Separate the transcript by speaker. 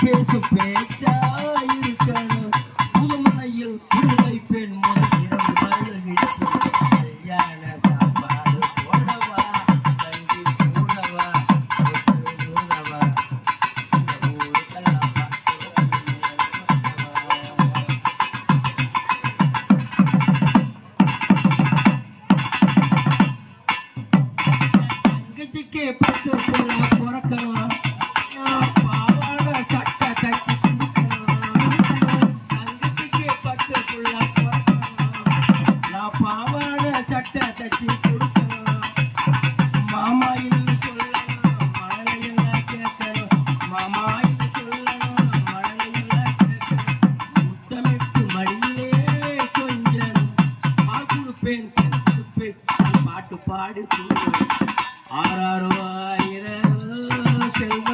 Speaker 1: பேசு பேச்சா இருக்கணும் புதுமனையில் புதுவை பெண் முதல் இரண்டு மருந்துகள் சாப்பாடு போடவா? தங்கி கூடவா கூடவா தங்கச்சிக்கு பத்து போலாம் பாட்டு பாடு ஆறாரோ ஆயிரம் செல்வ